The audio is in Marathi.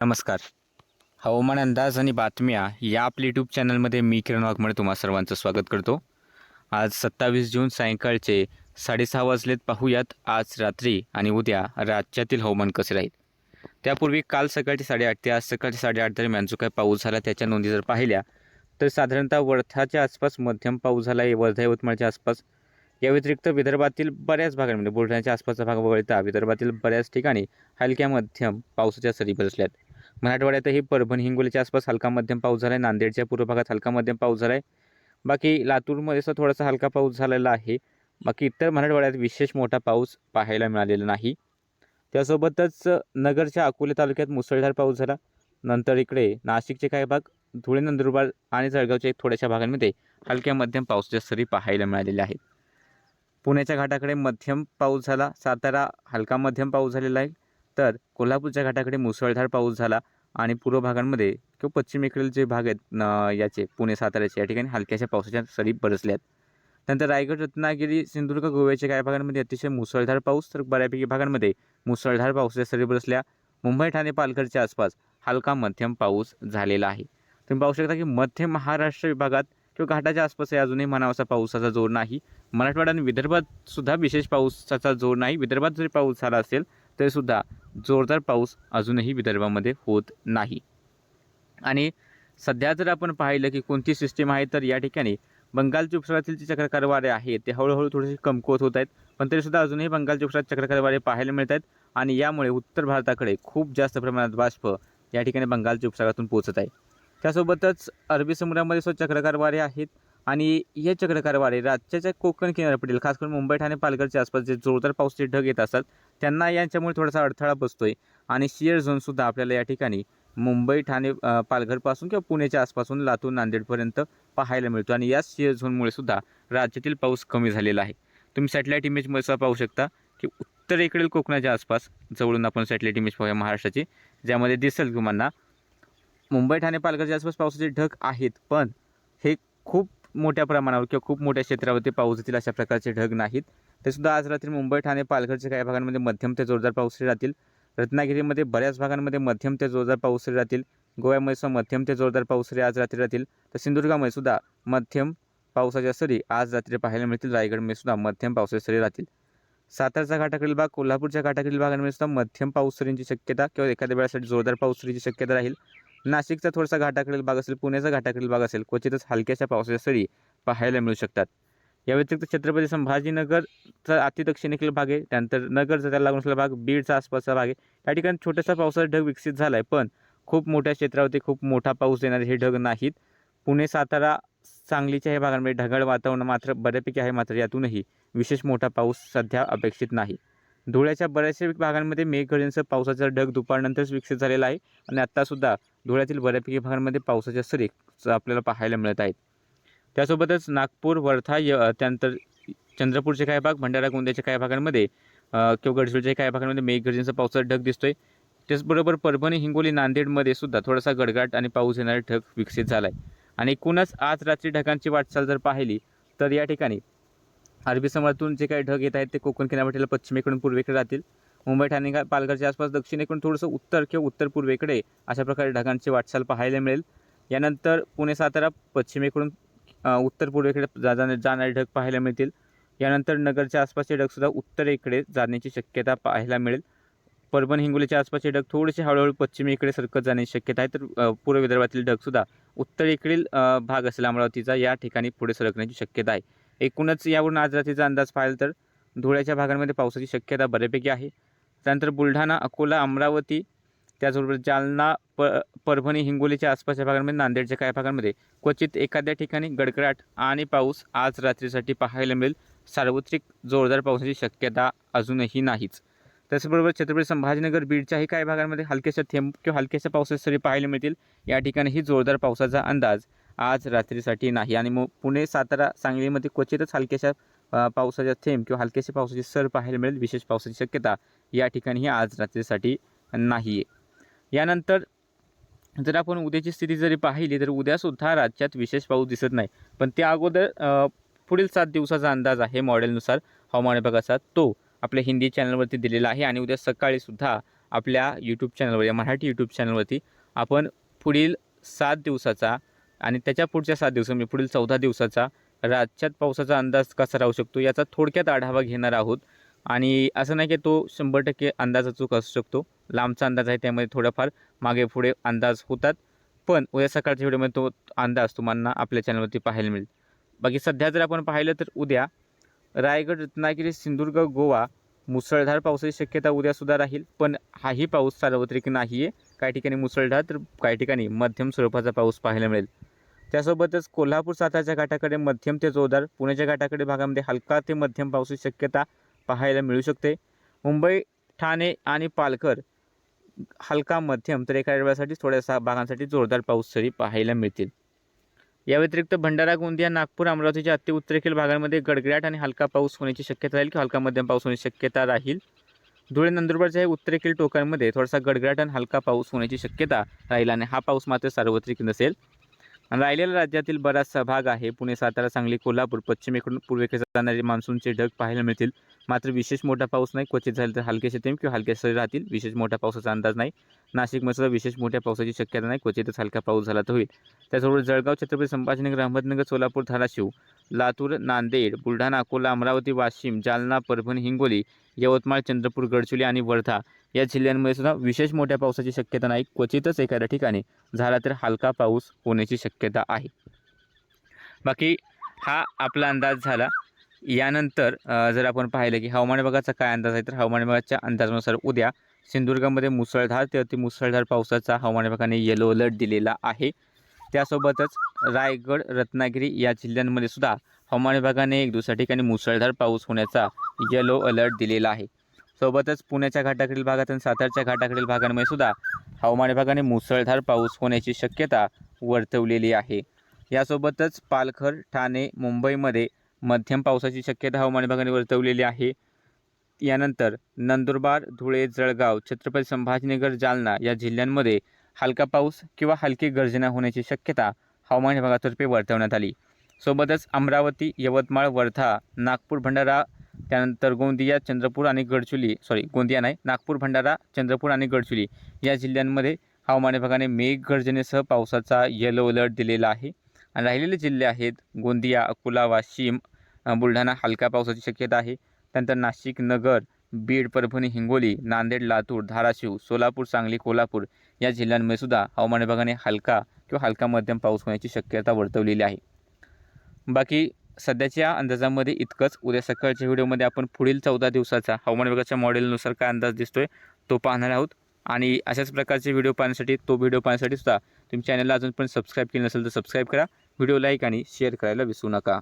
नमस्कार. हवामान अंदाज आणि बातम्या या आपल्या यूट्यूब चॅनलमध्ये मी किरण वाघमळे तुम्हा सर्वांचं स्वागत करतो. आज सत्तावीस जून सायंकाळचे साडेसहा वाजलेत पाहूयात. आज रात्री आणि उद्या राज्यातील हवामान कसे राहील? त्यापूर्वी काल सकाळचे साडेआठ ते आज सकाळचे साडेआठ दरम्यान जो काही पाऊस झाला त्याच्या नोंदी जर पाहिल्या तर साधारणतः वर्धाच्या आसपास मध्यम पाऊस झाला आहे वर्धा यवतमाळच्या आसपास. या व्यतिरिक्त विदर्भातील बऱ्याच भागांमध्ये बुलढाण्याच्या आसपासचा भाग वगळता विदर्भातील बऱ्याच ठिकाणी हलक्या मध्यम पावसाच्या सरी बरसल्यात. मराठवाड्यातही परभणी हिंगोलीच्या आसपास हलका मध्यम पाऊस झाला आहे नांदेडच्या पूर्व भागात हलका मध्यम पाऊस झाला आहे बाकी लातूरमध्ये सुद्धा थोडासा हलका पाऊस झालेला आहे. बाकी इतर मराठवाड्यात विशेष मोठा पाऊस पाहायला मिळालेला नाही. त्यासोबतच नगरच्या अकोले तालुक्यात मुसळधार पाऊस झाला. नंतर इकडे नाशिकचे काही भाग धुळे नंदुरबार आणि जळगावच्या थोड्याशा भागांमध्ये हलक्या मध्यम पावसाच्या सरी पाहायला मिळालेल्या आहेत. पुण्याच्या घाटाकडे मध्यम पाऊस झाला. सातारा हलका मध्यम पाऊस झालेला आहे. तर कोल्हापूरच्या घाटाकडे मुसळधार पाऊस झाला आणि पूर्व भागांमध्ये किंवा पश्चिमेकडील जे भाग आहेत न याचे पुणे साताऱ्याचे या ठिकाणी हलक्याशा पावसाच्या सरी बरसल्यात नंतर रायगड रत्नागिरी सिंधुदुर्ग गोव्याच्या काही भागांमध्ये अतिशय मुसळधार पाऊस तर बऱ्यापैकी भागांमध्ये मुसळधार पावसाच्या सरी बरसल्या. मुंबई ठाणे पालघरच्या आसपास हलका मध्यम पाऊस झालेला आहे. तुम्ही पाहू शकता की मध्य महाराष्ट्र विभागात किंवा घाटाच्या आसपास अजूनही म्हणावासा पावसाचा जोर नाही. मराठवाडा आणि विदर्भात सुद्धा विशेष पावसाचा जोर नाही. विदर्भात जरी पाऊस झाला असेल तरीसुद्धा जोरदार पाऊस अजूनही विदर्भामध्ये होत नाही. आणि सध्या जर आपण पाहिलं की कोणती सिस्टीम आहे तर या ठिकाणी बंगालच्या उपसागरातील जे चक्रकार वारे आहेत ते हळूहळू थोडेसे कमकुवत होत आहेत पण तरीसुद्धा अजूनही बंगालच्या उपसागरात चक्रकार वारे पाहायला मिळत आहेत आणि यामुळे उत्तर भारताकडे खूप जास्त प्रमाणात बाष्प या ठिकाणी बंगालच्या उपसागरातून पोहोचत आहे. त्यासोबतच अरबी समुद्रामध्ये सुद्धा चक्रकार वारे आहेत आणि हे चक्रकारवारे राज्याच्या कोकण किनारपट्टीला खास करून मुंबई ठाणे पालघरच्या आसपास जे जोरदार पावसाचे ढग येत असतात त्यांना यांच्यामुळे थोडासा अडथळा बसतो आहे आणि शिअर झोनसुद्धा आपल्याला या ठिकाणी मुंबई ठाणे पालघरपासून किंवा पुण्याच्या आसपासून लातूर नांदेडपर्यंत पाहायला मिळतो. आणि या शिअर झोनमुळे सुद्धा राज्यातील पाऊस कमी झालेला आहे. तुम्ही सॅटेलाईट इमेजमध्ये सुद्धा पाहू शकता की उत्तरेकडील कोकणाच्या आसपास जवळून आपण सॅटेलाईट इमेज पाहूया महाराष्ट्राची ज्यामध्ये दिसेल तुम्हाला मुंबई ठाणे पालघरच्या आसपास पावसाचे ढग आहेत. पण हे खूप मोठ्या प्रमाणावर किंवा खूप मोठ्या क्षेत्रावरती पाऊस येतील अशा प्रकारचे ढग नाहीत. तरीसुद्धा आज रात्री मुंबई ठाणे पालघरच्या काही भागांमध्ये मध्यम ते जोरदार पाऊस राहतील. रत्नागिरीमध्ये बऱ्याच भागांमध्ये मध्यम ते जोरदार पाऊस राहतील. गोव्यामध्ये सुद्धा मध्यम ते जोरदार पाऊस आज रात्री राहतील. तर सिंधुदुर्गामध्ये सुद्धा मध्यम पावसाच्या सरी आज रात्री पाहायला मिळतील. रायगडमध्ये सुद्धा मध्यम पावसाच्या सरी राहतील. सातारचा घाटाकडील भाग कोल्हापूरच्या घाटाकडील भागांमध्ये सुद्धा मध्यम पाऊस सरींची शक्यता किंवा एखाद्या वेळासाठी जोरदार पाऊस सरीची शक्यता राहील. नाशिकचा थोडासा घाटाकडील भाग असेल पुण्याचा घाटाकडील भाग असेल क्वचितच हलक्याशा पावसाच्या सरी पाहायला मिळू शकतात. या व्यतिरिक्त छत्रपती संभाजीनगरचा अतिदक्षिणेकडील भाग आहे त्यानंतर नगरचा त्याला लागून असलेला भाग बीडचा आसपासचा भाग आहे. त्या ठिकाणी छोटासा पावसाचा ढग विकसित झाला आहे पण खूप मोठ्या क्षेत्रावरती खूप मोठा पाऊस येणारे हे ढग नाहीत. पुणे सातारा सांगलीच्या ह्या भागांमध्ये ढगाळ वातावरण मात्र बऱ्यापैकी आहे मात्र यातूनही विशेष मोठा पाऊस सध्या अपेक्षित नाही. धुळ्याच्या बऱ्याचशा भागांमध्ये मेघगर्जनेसह पावसाचा ढग दुपारनंतरच विकसित झालेला आहे आणि आत्तासुद्धा धुळ्यातील बऱ्यापैकी भागांमध्ये पावसाच्या सरी आपल्याला पाहायला मिळत आहेत. त्यासोबतच नागपूर वर्धा य त्यानंतर चंद्रपूरचे काही भाग भंडारा गोंदियाच्या काही भागांमध्ये किंवा गडचिरोलीच्या काही भागांमध्ये मेघगर्जनेचा पावसाचा ढग दिसतोय. त्याचबरोबर परभणी हिंगोली नांदेडमध्ये सुद्धा थोडासा गडगाट आणि पाऊस येणारा ढग विकसित झाला आहे आणि एकूणच आज रात्री ढगांची वाटचाल जर पाहिली तर या ठिकाणी अरबी समुद्रातून जे काही ढग येत आहेत ते कोकण किनारपट्टीला पश्चिमेकडून पूर्वेकडे राहतील मुंबई ठाणे गा- पालघरच्या आसपास दक्षिणेकडून थोडंसं उत्तर किंवा उत्तर पूर्वेकडे अशा प्रकारे ढगांची वाटचाल पाहायला मिळेल. यानंतर पुणे सातारा पश्चिमेकडून उत्तर पूर्वेकडे जा जाणे जाणारे ढग पाहायला मिळतील. यानंतर नगरच्या आसपासचे ढगसुद्धा उत्तरेकडे जाण्याची शक्यता पाहायला मिळेल. परभण हिंगोलीच्या आसपासचे ढग थोडेसे हळूहळू पश्चिमेकडे सरकत जाण्याची शक्यता आहे तर पूर्व विदर्भातील ढगसुद्धा उत्तरेकडील भाग असेल अमरावतीचा या ठिकाणी पुढे सरकण्याची शक्यता आहे. एकूणच यावरून आज रात्रीचा अंदाज पाहिला तर धुळ्याच्या भागांमध्ये पावसाची शक्यता बऱ्यापैकी आहे. त्यानंतर बुलढाणा अकोला अमरावती त्याचबरोबर जालना प परभणी हिंगोलीच्या आसपासच्या भागांमध्ये नांदेडच्या काही भागांमध्ये क्वचित एखाद्या ठिकाणी गडगडाट आणि पाऊस आज रात्रीसाठी पाहायला मिळेल. सार्वत्रिक जोरदार पावसाची शक्यता अजूनही नाहीच. त्याचबरोबर छत्रपती संभाजीनगर बीडच्याही काही भागांमध्ये हलक्याशा थेंब किंवा हलक्याशा पावसाच्या सरी पाहायला मिळतील. या ठिकाणीही जोरदार पावसाचा अंदाज आज रात्रीसाठी नाही. आणि मग पुणे सातारा सांगलीमध्ये क्वचितच हलक्याशा पावसाच्या थेंब किंवा हलक्याशा पावसाची सर पाहायला मिळेल. विशेष पावसाची शक्यता या ठिकाणीही आज रात्रीसाठी नाही. आहे यानंतर जर आपण उद्याची स्थिती जरी पाहिली तर उद्यासुद्धा राज्यात विशेष पाऊस दिसत नाही. पण त्या अगोदर पुढील सात दिवसाचा अंदाज आहे मॉडेलनुसार हवामान विभागाचा. तो आपल्या हिंदी चॅनलवरती दिलेला आहे आणि उद्या सकाळीसुद्धा आपल्या यूट्यूब चॅनलवर या मराठी यूट्यूब चॅनलवरती आपण पुढील सात दिवसाचा आणि त्याच्या पुढच्या सात दिवस म्हणजे पुढील चौदा दिवसाचा राज्यात पावसाचा अंदाज कसा राहू शकतो याचा थोडक्यात आढावा घेणार आहोत. आणि असं नाही की तो शंभर टक्के अंदाज अचूक असू शकतो. लांबचा अंदाज आहे त्यामध्ये थोडाफार मागे पुढे अंदाज होतात. पण उद्या सकाळच्या व्हिडिओमध्ये तो अंदाज तुम्हाला आपल्या चॅनलवरती पाहायला मिळेल. बाकी सध्या जर आपण पाहिलं तर उद्या रायगड रत्नागिरी सिंधुदुर्ग गोवा मुसळधार पावसाची शक्यता उद्यासुद्धा राहील. पण हाही पाऊस सार्वत्रिक नाही आहे काही ठिकाणी मुसळधार तर काही ठिकाणी मध्यम स्वरूपाचा पाऊस पाहायला मिळेल. त्यासोबतच कोल्हापूर सातारच्या घाटाकडे मध्यम ते जोरदार पुण्याच्या घाटाकडे भागामध्ये हलका ते मध्यम पावसाची शक्यता पाहायला मिळू शकते. मुंबई ठाणे आणि पालघर हलका मध्यम तर एका वेळासाठी थोड्याशा भागांसाठी जोरदार पाऊस सरी पाहायला मिळतील. या व्यतिरिक्त भंडारा गोंदिया नागपूर अमरावतीच्या अति उत्तरेखील भागांमध्ये गडगडाट आणि हलका पाऊस होण्याची शक्यता राहील किंवा हलका मध्यम पाऊस होण्याची शक्यता राहील. धुळे नंदुरबारच्या उत्तरेखील टोकांमध्ये थोडासा गडगडाट आणि हलका पाऊस होण्याची शक्यता राहील आणि हा पाऊस मात्र सार्वत्रिक नसेल. आणि राज्यातील बराचसा भाग आहे. पुणे सातारा सांगली कोल्हापूर पश्चिमेकडून पूर्वेकडे जाणारे मान्सूनचे ढग पाहायला मिळतील. मात्र विशेष मोठा पाऊस नाही. क्वचित झाले तर हलके शेतीम किंवा हलकेसे राहतील. विशेष मोठ्या पावसाचा अंदाज नाही. नाशिकमध्ये सुद्धा विशेष मोठ्या पावसाची शक्यता नाही. क्वचितच हलका पाऊस झाला तर होईल. त्याचबरोबर जळगाव छत्रपती संभाजीनगर अहमदनगर सोलापूर धाराशिव लातूर नांदेड बुलढाणा अकोला अमरावती वाशिम जालना परभणी हिंगोली यवतमाळ चंद्रपूर गडचिरोली आणि वर्धा या जिल्ह्यांमध्ये सुद्धा विशेष मोठ्या पावसाची शक्यता नाही. क्वचितच एखाद्या ठिकाणी झाला तर हलका पाऊस होण्याची शक्यता आहे. बाकी हा आपला अंदाज झाला. यानंतर जर आपण पाहिलं की हवामान विभागाचा काय अंदाज आहे तर हवामान विभागाच्या अंदाजानुसार उद्या सिंधुदुर्गामध्ये मुसळधार ते अति मुसळधार पावसाचा हवामान विभागाने येलो अलर्ट दिलेला आहे. त्यासोबतच रायगड रत्नागिरी या जिल्ह्यांमध्ये सुद्धा हवामान विभागाने एक दुसऱ्या ठिकाणी मुसळधार पाऊस होण्याचा येलो अलर्ट दिलेला आहे. सोबतच पुण्याच्या घाटाकडील भागात आणि सातारच्या घाटाकडील भागांमध्ये सुद्धा हवामान विभागाने मुसळधार पाऊस होण्याची शक्यता वर्तवलेली आहे. यासोबतच पालघर ठाणे मुंबईमध्ये मध्यम पावसाची शक्यता हवामान विभागाने वर्तवलेली आहे. यानंतर नंदुरबार धुळे जळगाव छत्रपती संभाजीनगर जालना या जिल्ह्यांमध्ये हलका पाऊस किंवा हलकी गर्जना होण्याची शक्यता हवामान विभागातर्फे वर्तवण्यात आली. सोबतच अमरावती यवतमाळ वर्धा नागपूर भंडारा त्यानंतर गोंदिया चंद्रपूर आणि गडचुली सॉरी गोंदिया नाही नागपूर भंडारा चंद्रपूर आणि गडचुली या जिल्ह्यांमध्ये हवामान विभागाने मेघगर्जनेसह पावसाचा येलो अलर्ट दिलेला आहे. आणि राहिलेले जिल्हे आहेत गोंदिया अकोला वाशिम बुलढाणा हलक्या पावसाची शक्यता आहे. त्यानंतर नाशिक नगर बीड परभणी हिंगोली नांदेड लातूर धाराशिव सोलापूर सांगली कोल्हापूर या जिल्ह्यांमध्ये सुद्धा हवामान विभागाने हलका किंवा हलका मध्यम पाऊस होण्याची शक्यता वर्तवलेली आहे. बाकी सध्याच्या अंदाजामध्ये इतकंच. उद्या सकाळच्या व्हिडिओमध्ये आपण पुढील चौदा दिवसाचा हवामान विभागाच्या मॉडेलनुसार काय अंदाज दिसतोय तो पाहणार आहोत. आणि अशाच प्रकारचे व्हिडिओ पाहण्यासाठी तो व्हिडिओ पाहण्यासाठी सुद्धा तुम्ही चॅनलला अजून पण सबस्क्राईब केलं नसेल तर सबस्क्राईब करा. व्हिडिओ लाईक आणि शेअर करायला विसरू नका.